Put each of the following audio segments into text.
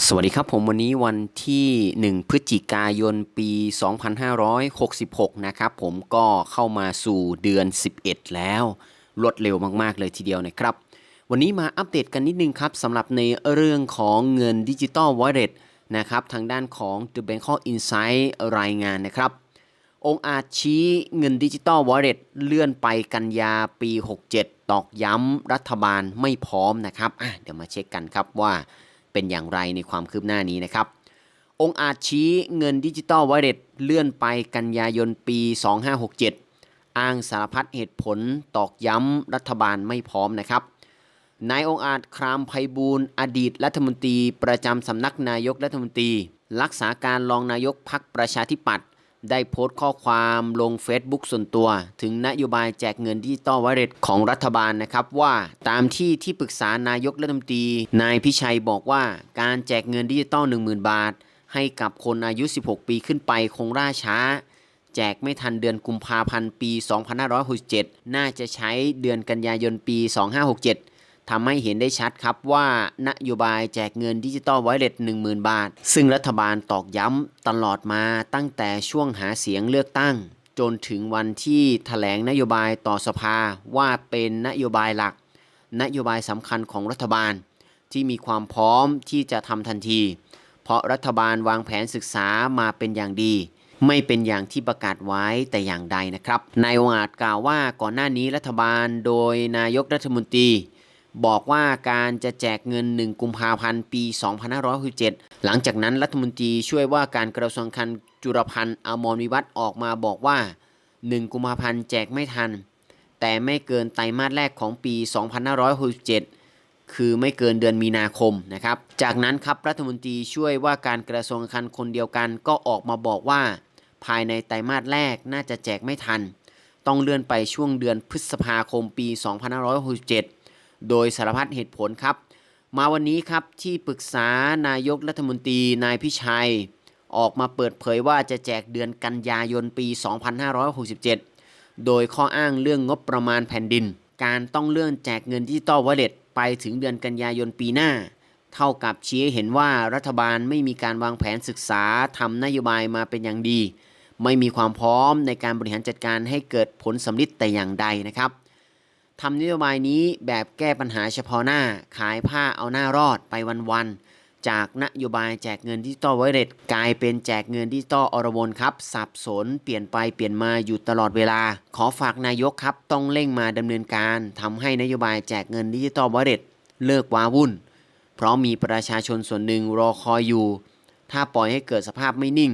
สวัสดีครับผมวันนี้วันที่ 1 พฤศจิกายนปี 2566 นะครับผมก็เข้ามาสู่เดือน 11 แล้วรวดเร็วมากๆเลยทีเดียวนะครับ วันนี้มาอัปเดตกันนิดนึงครับสำหรับในเรื่องของเงินดิจิ t a ลวอลเล็ตนะครับทางด้านของ The Bangkok Insight รายงานนะครับ องค์อาจชี้เงินดิจิ t a ลวอลเล็ตเลื่อนไปกันยาปี 67 ตอกย้ำรัฐบาลไม่พร้อมนะครับเดี๋ยวมาเช็คกันครับว่า เป็นอย่างไรในความคืบหน้านี้นะครับ องค์อาจชี้เงินดิจิตอลวอลเล็ตเลื่อนไปกันยายนปี 2567 อ้างสารพัดเหตุผลตอกย้ำรัฐบาลไม่พร้อมนะครับนายองค์อาจครามไพบูลอดีตรัฐมนตรี ประจำสำนักนายกรัฐมนตรี รักษาการรองนายกพักประชาธิปัตย์ ได้โพสต์ข้อความลง Facebook ส่วนตัว ถึงนโยบายแจกเงินดิจิตอลวอลเล็ตของรัฐบาลนะครับ ว่าตามที่ที่ปรึกษานายกรัฐมนตรีนายพิชัยบอกว่าการแจกเงินดิจิตอล10,000 บาท ให้กับคนอายุ 16 ปีขึ้นไปคงล่าช้า แจกไม่ทันเดือนกุมภาพันธ์ปี 2567 น่าจะใช้เดือนกันยายนปี 2567 ทำให้เห็นได้ชัดครับว่านโยบายแจกเงินดิจิตอลไวเลต10,000 บาท ซึ่งรัฐบาลตอกย้ำตลอดมาตั้งแต่ช่วงหาเสียงเลือกตั้ง จนถึงวันที่ถแถลงนโยบายต่อสภาว่าเป็นนโยบายหลัก นโยบายสำคัญของรัฐบาล ที่มีความพร้อมที่จะทำทันที เพราะรัฐบาลวางแผนศึกษามาเป็นอย่างดีไม่เป็นอย่างที่ประกาศไว้แต่อย่างใดนะครับ นายองอาจกล่าวว่าก่อนหน้านี้รัฐบาลโดยนายกรัฐมนตรี บอกว่าการจะแจกเงิน 1 กุมภาพันธ์ปี 2567 หลังจากนั้นรัฐมนตรีช่วยว่าการกระทรวงคลังจุรพันธ์อมรวิวัฒน์ออกมาบอกว่า 1 กุมภาพันธ์แจกไม่ทัน แต่ไม่เกินไตรมาสแรกของปี 2567 คือไม่เกินเดือนมีนาคมนะครับ จากนั้นครับรัฐมนตรีช่วยว่าการกระทรวงคลังคนเดียวกันก็ออกมาบอกว่า ภายในไตรมาสแรกน่าจะแจกไม่ทัน ต้องเลื่อนไปช่วงเดือนพฤษภาคมปี 2567 โดยสารพัดเหตุผลครับ มาวันนี้ครับที่ปรึกษานายกรัฐมนตรีนายพิชัย ออกมาเปิดเผยว่าจะแจกเดือนกันยายนปี 2567 โดยข้ออ้างเรื่องงบประมาณแผ่นดิน การต้องเลื่อนแจกเงินดิจิตอลวอลเล็ตไปถึงเดือนกันยายนปีหน้า เท่ากับชี้ให้เห็นว่ารัฐบาลไม่มีการวางแผนศึกษาทำนโยบายมาเป็นอย่างดี ไม่มีความพร้อมในการบริหารจัดการให้เกิดผลสำลิดแต่อย่างใดนะครับ ทำนโยบายนี้แบบแก้ปัญหาเฉพาะหน้าขายผ้าเอาหน้ารอดไปวันๆ จากนโยบายแจกเงินดิจิตอลไวเลตกลายเป็นแจกเงินดิจิตอลอรวนครับ สับสน เปลี่ยนไปเปลี่ยนมาอยู่ตลอดเวลา ขอฝากนายกครับ ต้องเร่งมาดำเนินการทำให้นโยบายแจกเงินดิจิตอลไวเลตเลิกว้าวุ่น เพราะมีประชาชนส่วนหนึ่งรอคอยอยู่ ถ้าปล่อยให้เกิดสภาพไม่นิ่ง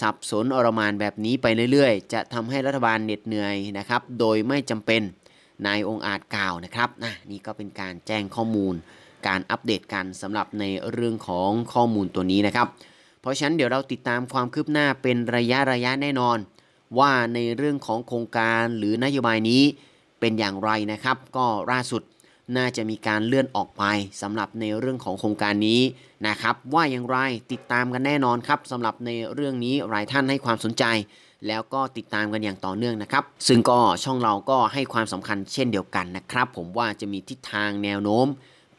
สับสนอรมานแบบนี้ไปเรื่อยๆ จะทำให้รัฐบาลเหน็ดเหนื่อยนะครับ โดยไม่จำเป็น นายองอาจกล่าวนะครับนะนี่ก็เป็นการแจ้งข้อมูล การอัปเดตกันสำหรับในเรื่องของข้อมูลตัวนี้นะครับ เพราะฉะนั้นเดี๋ยวเราติดตามความคืบหน้าเป็นระยะระยะแน่นอน ว่าในเรื่องของโครงการหรือนโยบายนี้เป็นอย่างไรนะครับ ก็ล่าสุดน่าจะมีการเลื่อนออกไปสำหรับในเรื่องของโครงการนี้นะครับ ว่าอย่างไรติดตามกันแน่นอนครับสำหรับในเรื่องนี้หลายท่านให้ความสนใจ แล้วก็ติดตามกันอย่างต่อเนื่องนะครับ ซึ่งก็ช่องเราก็ให้ความสำคัญเช่นเดียวกันนะครับ ผมว่าจะมีทิศทางแนวโน้ม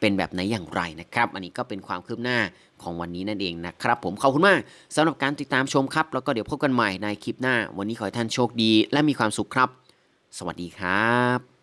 เป็นแบบไหนอย่างไรนะครับ อันนี้ก็เป็นความคืบหน้าของวันนี้นั่นเองนะครับ ผมขอบคุณมากสำหรับการติดตามชมครับ แล้วก็เดี๋ยวพบกันใหม่ในคลิปหน้า วันนี้ขอให้ท่านโชคดี และมีความสุขครับ สวัสดีครับ